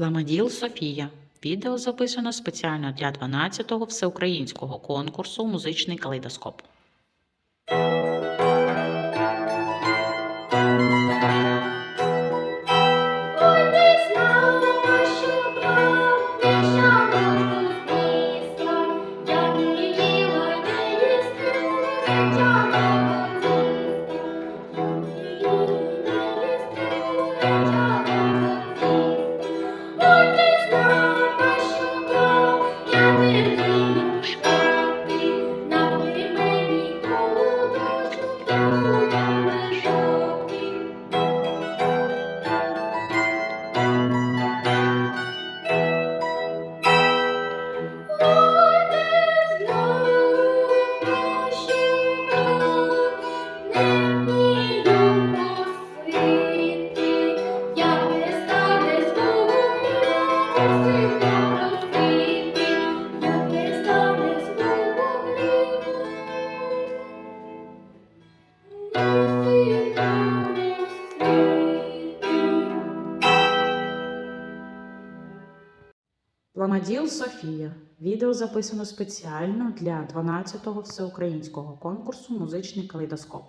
Ламаділ Софія. Відео записано спеціально для 12-го всеукраїнського конкурсу Музичний калейдоскоп. Ламаділ Софія. Відео записано спеціально для 12-го всеукраїнського конкурсу Музичний калейдоскоп.